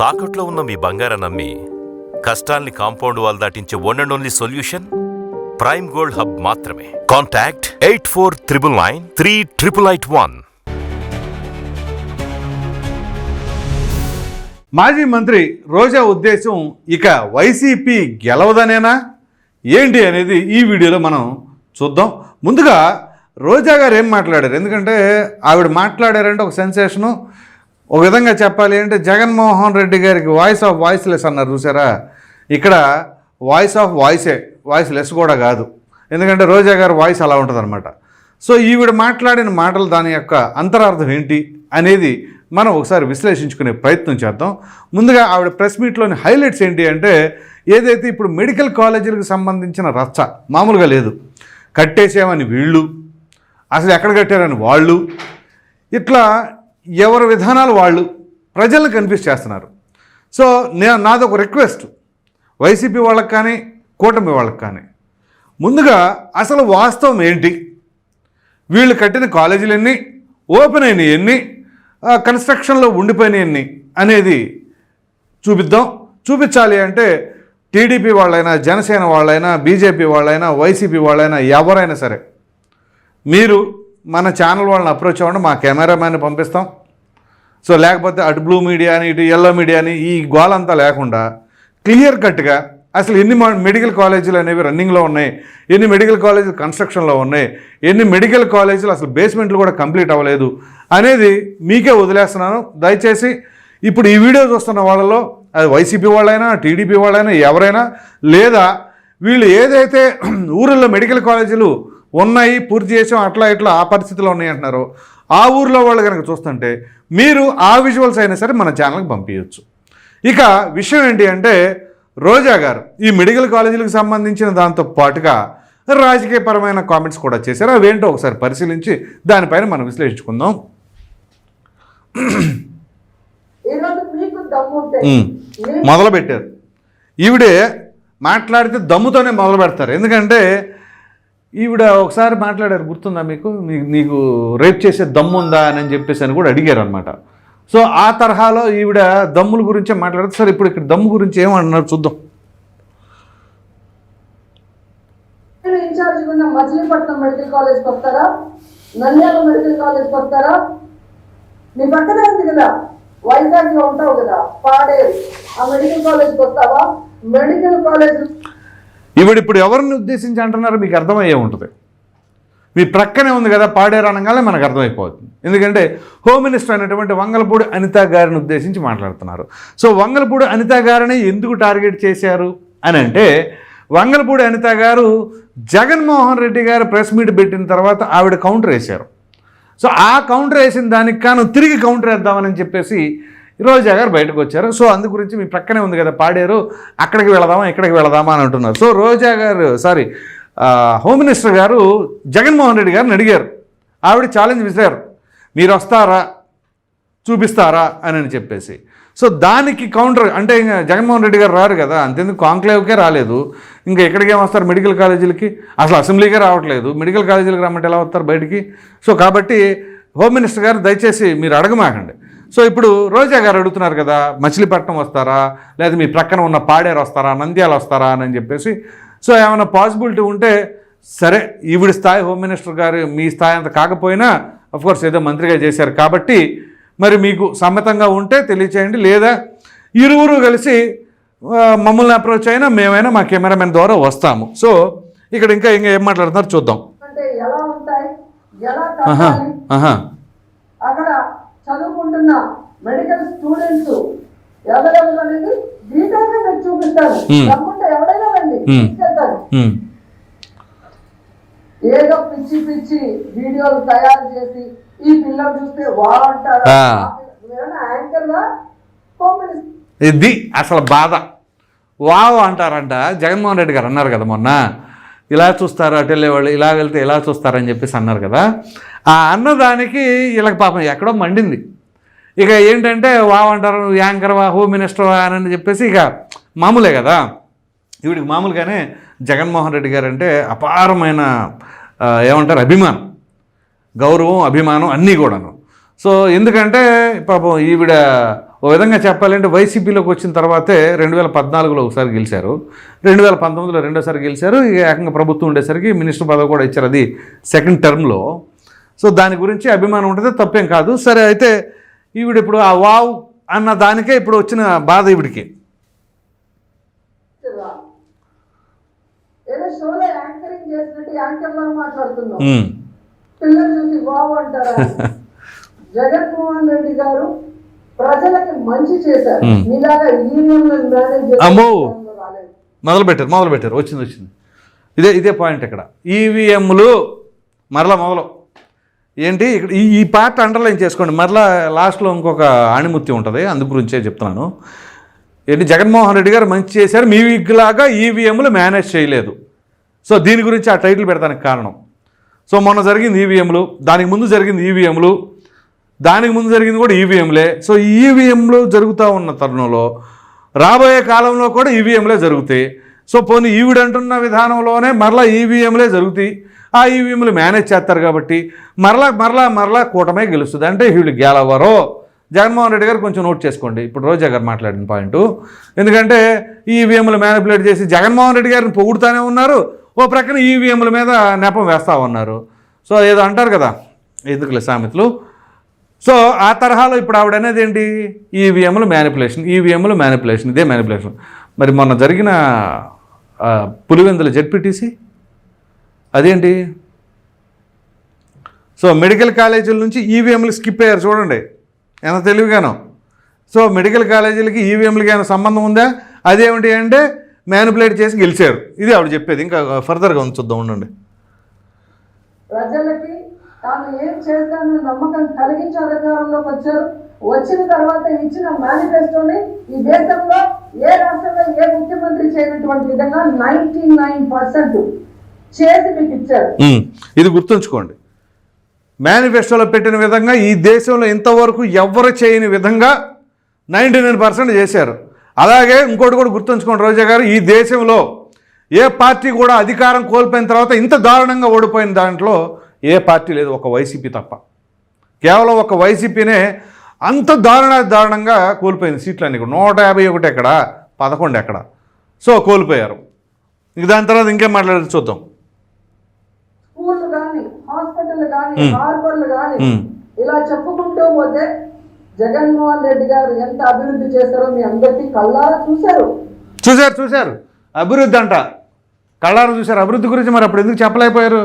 తాకట్లో ఉన్న మీ బంగారం నమ్మి కష్టాల్ని compound wall దాటించే one and only solution prime gold hub మాత్రమే. Contact eight four triple nine three triple eight one మాజీ మంత్రి రోజా ఉద్దేశం ఇక వైసీపీ గెలవదనేనా? ఏంటి అనేది ఈ వీడియోలో మనం చూద్దాం. ముందుగా రోజా గారు ఏం మాట్లాడారు? ఎందుకంటే ఆవిడ మాట్లాడారంటే ఒక సెన్సేషను ఒక విధంగా చెప్పాలి అంటే జగన్మోహన్ రెడ్డి గారికి వాయిస్ ఆఫ్ వాయిస్ లెస్ అన్నారు చూసారా ఇక్కడ వాయిస్ ఆఫ్ వాయిసే వాయిస్ లెస్ కూడా కాదు. ఎందుకంటే రోజా గారి వాయిస్ అలా ఉంటుందన్నమాట. సో ఈవిడ మాట్లాడిన మాటలు దాని యొక్క అంతరార్థం ఏంటి అనేది మనం ఒకసారి విశ్లేషించుకునే ప్రయత్నం చేద్దాం. ముందుగా ఆవిడ ప్రెస్ మీట్లోని హైలైట్స్ ఏంటి అంటే ఏదైతే ఇప్పుడు మెడికల్ కాలేజీలకు సంబంధించిన రచ్చ మామూలుగా లేదు. కట్టేసామని వీళ్ళు అసలు ఎక్కడ కట్టారని వాళ్ళు ఇట్లా ఎవరి విధానాలు వాళ్ళు ప్రజలను కన్ఫ్యూజ్ చేస్తున్నారు. సో నేను నాదొక రిక్వెస్ట్. వైసీపీ వాళ్ళకి కానీ కూటమి వాళ్ళకి కానీ. ముందుగా అసలు వాస్తవం ఏంటి? వీళ్ళు కట్టిన కాలేజీలు ఎన్ని ఓపెన్ అయినాయి ఎన్ని కన్స్ట్రక్షన్లో ఉండిపోయినాయి ఎన్ని అనేది చూపిద్దాం. చూపించాలి అంటే టీడీపీ వాళ్ళైనా జనసేన వాళ్ళైనా బీజేపీ వాళ్ళైనా వైసీపీ వాళ్ళైనా ఎవరైనా సరే. మీరు మన ఛానల్ వాళ్ళని అప్రోచ్ అవ్వండి మా కెమెరామ్యాన్ పంపిస్తాం. సో లేకపోతే అటు బ్లూ మీడియా అని ఇటు ఎల్లో మీడియా అని ఈ గోలంతా లేకుండా క్లియర్ కట్గా అసలు ఎన్ని మెడికల్ కాలేజీలు అనేవి రన్నింగ్లో ఉన్నాయి ఎన్ని మెడికల్ కాలేజీలు కన్స్ట్రక్షన్లో ఉన్నాయి ఎన్ని మెడికల్ కాలేజీలు అసలు బేస్మెంట్లు కూడా కంప్లీట్ అవ్వలేదు అనేది మీకే వదిలేస్తున్నాను. దయచేసి ఇప్పుడు ఈ వీడియో చూస్తున్న వాళ్ళలో అది వైసీపీ వాళ్ళైనా టీడీపీ వాళ్ళైనా ఎవరైనా లేదా వీళ్ళు ఏదైతే ఊరిలో మెడికల్ కాలేజీలు ఉన్నాయి పూర్తి చేసాం అట్లా ఇట్లా ఆ పరిస్థితిలో ఉన్నాయి అంటున్నారో. ఆ ఊర్లో వాళ్ళు కనుక చూస్తుంటే మీరు ఆ విజువల్స్ అయినా సరే మన ఛానల్కి పంపించవచ్చు ఇక విషయం ఏంటి అంటే రోజా గారు ఈ మెడికల్ కాలేజీలకు సంబంధించిన దాంతో పాటుగా రాజకీయపరమైన కామెంట్స్ కూడా చేశారు. అవేంటో ఒకసారి పరిశీలించి దానిపైన మనం విశ్లేషించుకుందాం. మొదలు పెట్టారు ఈవిడే మాట్లాడితే దమ్ముతోనే మొదలు పెడతారు ఎందుకంటే ఈవిడ ఒకసారి మాట్లాడారు గుర్తుందా మీకు? నీకు రేప్ చేసే దమ్ము ఉందా అని చెప్పేసి అని కూడా అడిగారు అనమాట సో ఆ తరహాలో ఈవిడ దమ్ముల గురించే మాట్లాడుతుంది సార్ ఇప్పుడు ఇక్కడ దమ్ము గురించి ఏమన్నారు చూద్దాం. మీరు ఇన్ఛార్జ్ ఉన్న మచిలీపట్నం మెడికల్ కాలేజ్ వస్తారా? నంద్యాల మెడికల్ కాలేజ్ వస్తారా? మీ పక్కనే ఉంది కదా వైజాగ్లో ఉంటావు కదా పాడేరు. ఆ మెడికల్ కాలేజ్ వస్తావా? మెడికల్ కాలేజ్ ఇప్పుడు ఎవరిని ఉద్దేశించి అంటున్నారో మీకు అర్థమయ్యే ఉంటుంది. మీ ప్రక్కనే ఉంది కదా పాడేరు అనగానే మనకు అర్థమైపోతుంది. ఎందుకంటే హోమ్ మినిస్టర్ అయినటువంటి వంగలపూడి అనిత గారిని ఉద్దేశించి మాట్లాడుతున్నారు. సో వంగలపూడి అనిత గారిని ఎందుకు టార్గెట్ చేశారు అని అంటే వంగలపూడి అనిత గారు జగన్మోహన్ రెడ్డి గారు ప్రెస్ మీట్ పెట్టిన తర్వాత ఆవిడ కౌంటర్ వేశారు. సో ఆ కౌంటర్ వేసిన దానికి కాను తిరిగి కౌంటర్ వేద్దామని చెప్పేసి రోజా గారు బయటకు వచ్చారు. సో అందు గురించి మీ ప్రక్కనే ఉంది కదా పాడారు. అక్కడికి వెళదామా ఇక్కడికి వెళదామా అని అంటున్నారు. సో రోజా గారు సారీ హోమ్ మినిస్టర్ గారు జగన్మోహన్ రెడ్డి గారిని అడిగారు. ఆవిడ ఛాలెంజ్ విసిరారు. మీరు వస్తారా? చూపిస్తారా? అని అని చెప్పేసి. సో దానికి కౌంటర్ అంటే ఇంకా జగన్మోహన్ రెడ్డి గారు రారు కదా అంతెందుకు కాంక్లేవ్కే రాలేదు. ఇంకా ఎక్కడికి వస్తారు మెడికల్ కాలేజీలకి? అసలు అసెంబ్లీకే రావట్లేదు. మెడికల్ కాలేజీలకు రమ్మంటే ఎలా వస్తారు బయటికి? సో కాబట్టి హోమ్ మినిస్టర్ గారు దయచేసి మీరు అడగమాకండి. సో ఇప్పుడు రోజా గారు అడుగుతున్నారు కదా మచిలీపట్నం వస్తారా లేదా మీ ప్రక్కన ఉన్న పాడేరు వస్తారా నంద్యాల వస్తారా అని చెప్పేసి. సో ఏమైనా పాసిబిలిటీ ఉంటే సరే ఈవిడ స్థాయి హోమ్ మినిస్టర్ గారు మీ స్థాయి అంత కాకపోయినా కోర్స్ ఏదో మంత్రిగా చేశారు కాబట్టి మరి మీకు సమ్మతంగా ఉంటే తెలియచేయండి లేదా ఇరువురు కలిసి మమ్మల్ని అప్రోచ్ అయినా మేమైనా మా కెమెరామెన్ ద్వారా వస్తాము. సో ఇక్కడ ఇంకా ఇంకా ఏం మాట్లాడుతున్నారు చూద్దాం. చదువుకుంటున్న మెడికల్ స్టూడెంట్స్ ఎవరెవరు అనేది డీటెయిల్గా మీకు చూపిస్తాను ఎవరైనా రండి. తీసుకెళ్తాను ఏదో పిచ్చి పిచ్చి వీడియోలు తయారు చేసి ఈ పిల్లలు చూస్తే. నువ్వేమైనా యాంకర్గా ఇది అసలు బాధ. వావ్ అంటారంట జగన్మోహన్ రెడ్డి గారు అన్నారు కదా మొన్న. ఇలా చూస్తారు అటు వెళ్ళేవాళ్ళు ఇలా వెళ్తే ఇలా చూస్తారని చెప్పేసి అన్నారు కదా. ఆ అన్నదానికి వీళ్ళకి పాపం ఎక్కడో మండింది. ఇక ఏంటంటే వావంటారు యాంకర్ వా హోమ్ మినిస్టర్ అని చెప్పేసి ఇక మామూలే కదా. ఈవిడికి మామూలుగానే జగన్మోహన్ రెడ్డి గారు అంటే అపారమైన ఏమంటారు అభిమానం. గౌరవం అభిమానం అన్నీ కూడాను. సో ఎందుకంటే పాపం ఈవిడ ఓ విధంగా చెప్పాలంటే వైసీపీలోకి వచ్చిన తర్వాతే రెండు వేల పద్నాలుగులో ఒకసారి గెలిచారు. రెండు వేల పంతొమ్మిదిలో రెండోసారి గెలిచారు. ఇక ఏకంగా ప్రభుత్వం ఉండేసరికి మినిస్టర్ పదవి కూడా ఇచ్చారు. అది సెకండ్ టర్మ్లో. సో దాని గురించి అభిమానం ఉంటుంది తప్పేం కాదు. సరే అయితే ఈవిడ ఇప్పుడు ఆ వావ్ అన్న దానికే ఇప్పుడు వచ్చిన బాధ ఈవిడికి. జగన్మోహన్ రెడ్డి గారు ప్రజలకి మంచి చేశారు. అమ్మో. మొదలు పెట్టారు మొదలు పెట్టారు వచ్చింది వచ్చింది. ఇదే ఇదే పాయింట్ ఇక్కడ. ఈవీఎంలు మరలా మొదలు. ఏంటి? ఇక్కడ ఈ ఈ పార్ట్ అండర్లైన్ చేసుకోండి. మరలా లాస్ట్లో ఇంకొక ఆణిముత్యం ఉంటుంది. అందు గురించే చెప్తున్నాను. ఏంటి? జగన్మోహన్ రెడ్డి గారు మంచి చేశారు. మీ లాగా ఈవీఎంలు మేనేజ్ చేయలేదు. సో దీని గురించి ఆ టైటిల్ పెడతానికి కారణం. సో మొన్న జరిగింది ఈవీఎంలు దానికి ముందు జరిగింది ఈవీఎంలు దానికి ముందు జరిగింది కూడా ఈవీఎంలే సో ఈవీఎంలు జరుగుతూ ఉన్న తరుణంలో రాబోయే కాలంలో కూడా ఈవీఎంలే జరుగుతాయి. సో పోనీ ఈవిడంటున్న విధానంలోనే మరలా ఈవీఎంలే జరుగుతాయి. ఆ ఈవీఎంలు మేనేజ్ చేస్తారు కాబట్టి మరలా మరలా మరలా కూటమే గెలుస్తుంది. అంటే వీళ్ళు గెలవరో? జగన్మోహన్ రెడ్డి గారు కొంచెం నోట్ చేసుకోండి. ఇప్పుడు రోజా గారు మాట్లాడిన పాయింట్ ఎందుకంటే ఈవీఎంలు మ్యానిపులేట్ చేసి జగన్మోహన్ రెడ్డి గారిని పొగుడుతూనే ఉన్నారు. ఓ ప్రక్కన ఈవీఎంల మీద నెపం వేస్తూ ఉన్నారు. సో ఏదో అంటారు కదా ఎందుకులే సామెతలు. సో ఆ తరహాలో ఇప్పుడు ఆవిడ అనేది ఏంటి? ఈవీఎంలు మ్యానిపులేషన్ ఈవీఎంలు మ్యానిపులేషన్ ఇదే మ్యానిపులేషన్ మరి మొన్న జరిగిన పులివెందుల జెడ్పీటీసీ అదేంటి? సో మెడికల్ కాలేజీల నుంచి ఈవీఎంలు స్కిప్ అయ్యారు చూడండి. ఎంత తెలివిగానో. సో మెడికల్ కాలేజీలకి ఈవీఎంలకి ఏమైనా సంబంధం ఉందా? అదేమిటి అంటే మ్యానిపులేట్ చేసి గెలిచారు. ఇది ఆవిడ చెప్పేది. ఇంకా ఫర్దర్గా ఉంచుద్దాం ఉండండి. ప్రజలకి తాను ఏం చేస్తానని నమ్మకం కలిగించి అధికారంలోకి వచ్చారు. వచ్చిన తర్వాత ఇచ్చిన మేనిఫెస్టోని ఈ దేశంలో ఏ రాష్ట్రంలో ఏ ముఖ్యమంత్రి చేయనటువంటి విధంగా నైన్టీ నైన్ పర్సెంట్ ఇది గుర్తుంచుకోండి. మేనిఫెస్టోలో పెట్టిన విధంగా ఈ దేశంలో ఇంతవరకు ఎవ్వరు చేయని విధంగా నైంటీ నైన్ పర్సెంట్ చేశారు. అలాగే ఇంకోటి కూడా గుర్తుంచుకోండి రోజా గారు ఈ దేశంలో ఏ పార్టీ కూడా అధికారం కోల్పోయిన తర్వాత ఇంత దారుణంగా ఓడిపోయిన దాంట్లో ఏ పార్టీ లేదు ఒక వైసీపీ తప్ప. కేవలం ఒక వైసీపీనే అంత దారుణ దారుణంగా కోల్పోయింది సీట్లన్నీ నూట యాభై ఒకటి ఎక్కడ? పదకొండు ఎక్కడ? సో కోల్పోయారు. ఇంక దాని తర్వాత ఇంకేం మాట్లాడేది చూద్దాం. కానీ. హార్బర్లు కానీ. ఇలా చెప్పుకుంటూ పోతే జగన్మోహన్ రెడ్డి గారు ఎంత అభివృద్ధి చేశారో మీ అందరికీ కళ్ళారా చూశారు? చూశారు చూశారు. అభివృద్ధి అంట. కళ్ళారు చూశారు. అభివృద్ధి గురించి మరి అప్పుడు ఎందుకు చెప్పలేకపోయారు?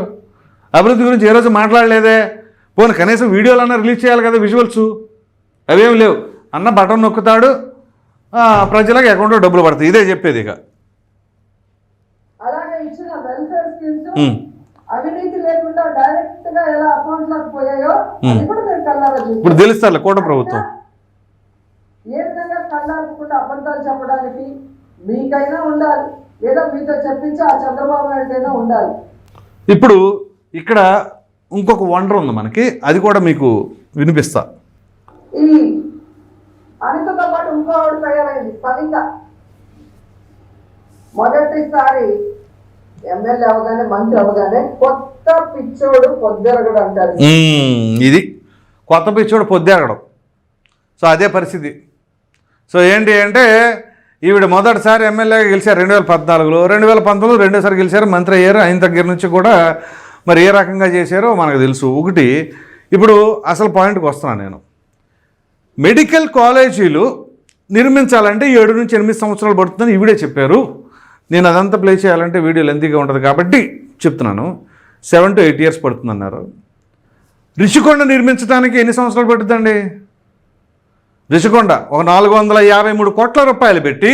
అభివృద్ధి గురించి ఏ రోజు మాట్లాడలేదే? పోనీ కనీసం వీడియోలన్నా రిలీజ్ చేయాలి కదా విజువల్స్? అవేం లేవు. అన్న బటన్ నొక్కుతాడు. ప్రజలకు అకౌంట్లో డబ్బులు పడతాయి. ఇదే చెప్పేది ఇక. అలాగే ఇచ్చిన వెల్ఫేర్ స్కీమ్స్. అవినీతి లేకుండా డైరెక్ట్ ఇప్పుడు చూశారు తెలుస్తారులే కూట ప్రభుత్వం. ఏ విధంగా కళ్ళార్పకుండా అబద్ధాలు చెప్పడానికి మీకైనా ఉండాలి. లేదా మీతో చెప్పించి ఆ చంద్రబాబు నాయుడుకైనా ఉండాలి. ఇప్పుడు ఇక్కడ ఇంకొక వండర్ ఉంది మనకి. అది కూడా మీకు వినిపిస్తా. ఈ అనితతో పాటు ఇంకో ఆవిడ తయారైంది సవిత మొదటిసారి ఎమ్మెల్యే అవగానే మంత్రి అవగానే కొత్త పిచ్చోడు పొద్దెరగడు అంటారు. ఇది కొత్త పిచ్చోడు పొద్దెరగడం. సో అదే పరిస్థితి. సో ఏంటి అంటే ఈవిడ మొదటిసారి ఎమ్మెల్యేగా గెలిచారు రెండు వేల పద్నాలుగులో. రెండు వేల పంతొమ్మిది రెండోసారి గెలిచారు మంత్రి అయ్యారు. ఆయన దగ్గర నుంచి కూడా మరి ఏ రకంగా చేశారో మనకు తెలుసు. ఒకటి ఇప్పుడు అసలు పాయింట్కి వస్తున్నాను నేను. మెడికల్ కాలేజీలు నిర్మించాలంటే ఏడు నుంచి ఎనిమిది సంవత్సరాలు పడుతుందని ఈవిడే చెప్పారు. నేను అదంతా ప్లే చేయాలంటే వీడియో లెంతీగా ఉంటుంది కాబట్టి చెప్తున్నాను. సెవెన్ టు ఎయిట్ ఇయర్స్ పడుతుందన్నారు. రిషికొండ నిర్మించడానికి ఎన్ని సంవత్సరాలు పడుతుందండి? రిషికొండ ఒక నాలుగు వందల యాభై మూడు కోట్ల రూపాయలు పెట్టి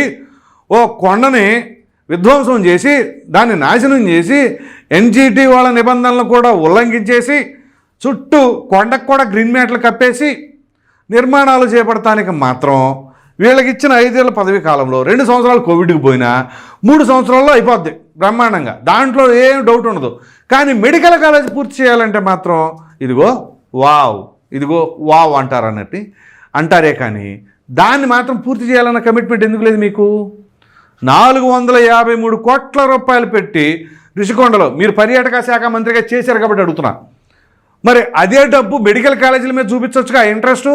ఓ కొండని విధ్వంసం చేసి దాన్ని నాశనం చేసి ఎన్జీటీ వాళ్ళ నిబంధనలు కూడా ఉల్లంఘించేసి చుట్టూ కొండకు కూడా గ్రీన్ మ్యాట్లు కప్పేసి నిర్మాణాలు చేపడటానికి మాత్రం వీళ్ళకి ఇచ్చిన ఐదేళ్ళ పదవి కాలంలో రెండు సంవత్సరాలు కోవిడ్కి పోయినా మూడు సంవత్సరాల్లో అయిపోద్ది బ్రహ్మాండంగా. దాంట్లో ఏం డౌట్ ఉండదు. కానీ మెడికల్ కాలేజ్ పూర్తి చేయాలంటే మాత్రం ఇదిగో వావ్ ఇదిగో వావ్ అంటారు అన్నట్టు అంటారే కానీ దాన్ని మాత్రం పూర్తి చేయాలన్న కమిట్మెంట్ ఎందుకు లేదు మీకు? నాలుగు వందల యాభై మూడు కోట్ల రూపాయలు పెట్టి రిషికొండలో మీరు పర్యాటక శాఖ మంత్రిగా చేశారు కాబట్టి అడుగుతున్నా. మరి అదే డబ్బు మెడికల్ కాలేజీల మీద చూపించవచ్చుగా ఇంట్రెస్ట్?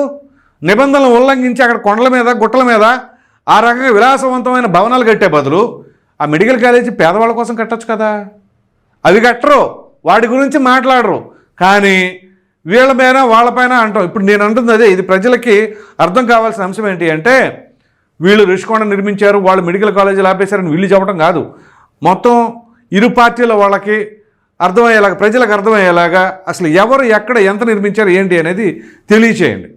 నిబంధనలు ఉల్లంఘించి అక్కడ కొండల మీద గుట్టల మీద ఆ రకంగా విలాసవంతమైన భవనాలు కట్టే బదులు ఆ మెడికల్ కాలేజీ పేదవాళ్ళ కోసం కట్టొచ్చు కదా. అవి కట్టరు వాటి గురించి మాట్లాడరు. కానీ వీళ్ళ మీద వాళ్ళపైన అంటాం. ఇప్పుడు నేను అంటుంది అదే ఇది ప్రజలకి అర్థం కావాల్సిన అంశం ఏంటి అంటే వీళ్ళు రుషికొండ నిర్మించారు వాళ్ళు మెడికల్ కాలేజీలు ఆపేశారని వీళ్ళు చెప్పడం కాదు. మొత్తం ఇరు పార్టీల వాళ్ళకి అర్థమయ్యేలాగా ప్రజలకు అర్థమయ్యేలాగా అసలు ఎవరు ఎక్కడ ఎంత నిర్మించారు ఏంటి అనేది తెలియచేయండి.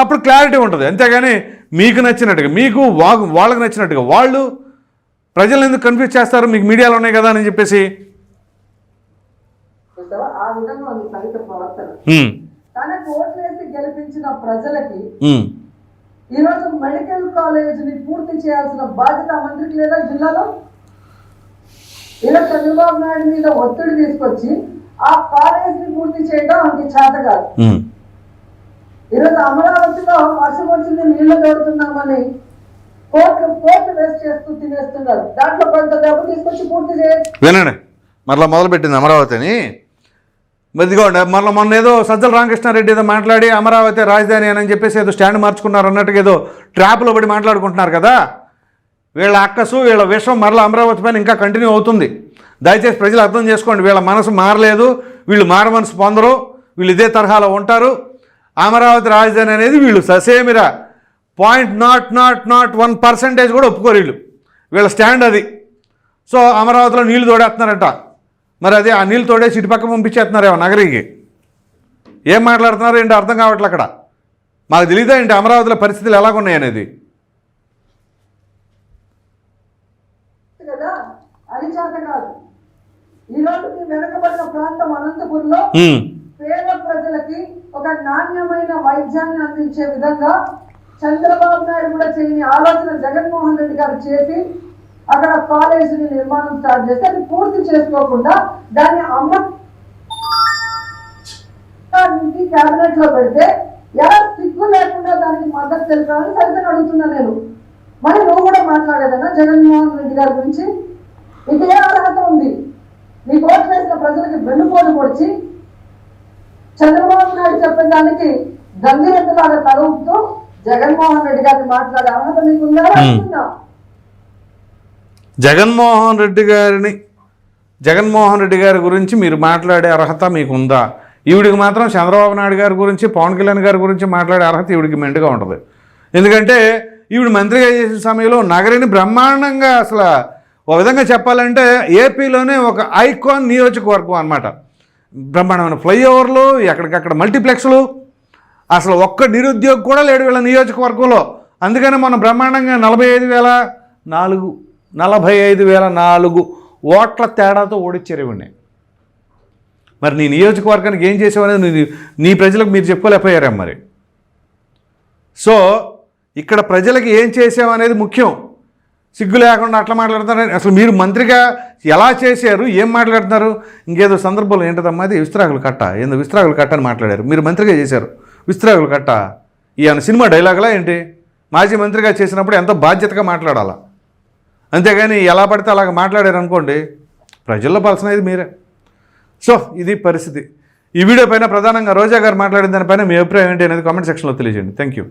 అప్పుడు క్లారిటీ ఉంటుంది. అంతేగాని మీకు నచ్చినట్టుగా మీకు వా వాళ్ళకి నచ్చినట్టుగా వాళ్ళు ప్రజలు ఎందుకు కన్ఫ్యూజ్ చేస్తారు? మీకు మీడియాలో ఉన్నాయి కదా అని చెప్పేసి. గెలిపించిన ప్రజలకి ఈరోజు మెడికల్ కాలేజ్ని పూర్తి చేయాల్సిన బాధ్యత మంత్రికి లేదా జిల్లాలో? ఇలా చంద్రబాబు నాయుడు మీద ఒత్తిడి తీసుకొచ్చి ఆ కాలేజ్ని పూర్తి చేయడం అంత చేత కాదు. ఈరోజు అమరావతిలో వర్షం వచ్చింది నీళ్ళు పెడుతున్నామని కోర్టు కోర్టు వేస్ట్ చేస్తూ తినేస్తున్నారు. దాంట్లో కొంత డబ్బు తీసుకొచ్చి పూర్తి చేయండి వినండి మరలా మొదలుపెట్టింది అమరావతిని. మరి ఇదిగోండి మరలా మొన్న ఏదో సజ్జల రామకృష్ణారెడ్డి ఏదో మాట్లాడి అమరావతి రాజధాని అని చెప్పేసి ఏదో స్టాండ్ మార్చుకున్నారు అన్నట్టుగా ఏదో ట్రాప్లో పడి మాట్లాడుకుంటున్నారు కదా. వీళ్ళ అక్కసు వీళ్ళ విషం మరలా అమరావతి పైన ఇంకా కంటిన్యూ అవుతుంది. దయచేసి ప్రజలు అర్థం చేసుకోండి వీళ్ళ మనసు మారలేదు వీళ్ళు మార మనసు పొందరు వీళ్ళు ఇదే తరహాలో ఉంటారు. అమరావతి రాజధాని అనేది వీళ్ళు ససేమిరా. Point not not not one percentage కూడా ఒప్పుకోరు వీళ్ళు. వీళ్ళ స్టాండ్ అది. సో అమరావతిలో నీళ్ళు తోడేస్తున్నారంట. మరి అదే ఆ నీళ్ళు తోడేసి ఇటు పక్క పంపించేస్తున్నారేమో నగరికి. ఏం మాట్లాడుతున్నారు ఏంటి అర్థం కావట్లే అక్కడ. మాకు తెలియదా ఏంటి అమరావతిలో పరిస్థితులు ఎలాగున్నాయి అనేది? కదా? ఈరోజు వెనుకబడిన ప్రాంతం అనంతపురంలో. పేద ప్రజలకి ఒక నాణ్యమైన వైద్యాన్ని అందించే విధంగా చంద్రబాబు నాయుడు కూడా చేయని ఆలోచన జగన్మోహన్ రెడ్డి గారు చేసి అక్కడ కాలేజీని నిర్మాణం స్టార్ట్ చేస్తే అది పూర్తి చేసుకోకుండా దాన్ని అమ్మ క్యాబినెట్లో పెడితే ఎలా సిగ్గు లేకుండా దానికి మద్దతు తెలిపాలని సరిగ్గా అడుగుతున్నా నేను. మరి నువ్వు కూడా మాట్లాడేదన్నా జగన్మోహన్ రెడ్డి గారి గురించి? నీకు ఏ అర్హత ఉంది? నీ కోర్టు వేసిన ప్రజలకి వెన్నుపోటు పొడిచి చంద్రబాబు నాయుడు చెప్పిన దానికి గంగిరెద్దులాగా తలవుతూ జగన్మోహన్ రెడ్డి గారిని మాట్లాడే అర్హత మీకుందా అనుకున్నా జగన్మోహన్ రెడ్డి గారిని జగన్మోహన్ రెడ్డి గారి గురించి మీరు మాట్లాడే అర్హత మీకు ఉందా ఈవిడికి మాత్రం చంద్రబాబు నాయుడు గారి గురించి పవన్ కళ్యాణ్ గారి గురించి మాట్లాడే అర్హత ఈవిడికి మెండుగా ఉంటుంది. ఎందుకంటే ఈవిడ మంత్రిగా చేసిన సమయంలో నగరిని బ్రహ్మాండంగా అసలు ఒక విధంగా చెప్పాలంటే ఏపీలోనే ఒక ఐకాన్ నియోజకవర్గం అన్నమాట. బ్రహ్మాండమైన ఫ్లైఓవర్లు ఎక్కడికక్కడ మల్టీప్లెక్స్లు. అసలు ఒక్క నిరుద్యోగ కూడా లేడు వీళ్ళ నియోజకవర్గంలో. అందుకని మనం బ్రహ్మాండంగా నలభై ఐదు వేల నాలుగు నలభై ఐదు వేల నాలుగు ఓట్ల తేడాతో ఓడిచ్చారు ఇవన్నీ. మరి నీ నియోజకవర్గానికి ఏం చేసావనేది నీ నీ ప్రజలకు మీరు చెప్పుకోలేకపోయారా మరి. సో ఇక్కడ ప్రజలకి ఏం చేసావనేది ముఖ్యం. సిగ్గు లేకుండా అట్లా మాట్లాడుతున్నారు. అసలు మీరు మంత్రిగా ఎలా చేశారు? ఏం మాట్లాడుతున్నారు? ఇంకేదో సందర్భంలో ఏంటదమ్మా అది? విస్త్రాకులు కట్ట. ఏందో విస్త్రాకులు కట్ట అని మాట్లాడారు. మీరు మంత్రిగా చేశారు. విస్త్రాకులు కట్ట. ఈయన సినిమా డైలాగులా ఏంటి? మాజీ మంత్రిగా చేసినప్పుడు ఎంతో బాధ్యతగా మాట్లాడాలా? అంతేగాని ఎలా పడితే అలాగ మాట్లాడారు అనుకోండి ప్రజల్లో పలసినది మీరే. సో ఇది పరిస్థితి. ఈ వీడియో పైన ప్రధానంగా రోజా గారు మాట్లాడిన దానిపైన మీ అభిప్రాయం ఏంటి అనేది కామెంట్ సెక్షన్లో తెలియజేయండి. Thank you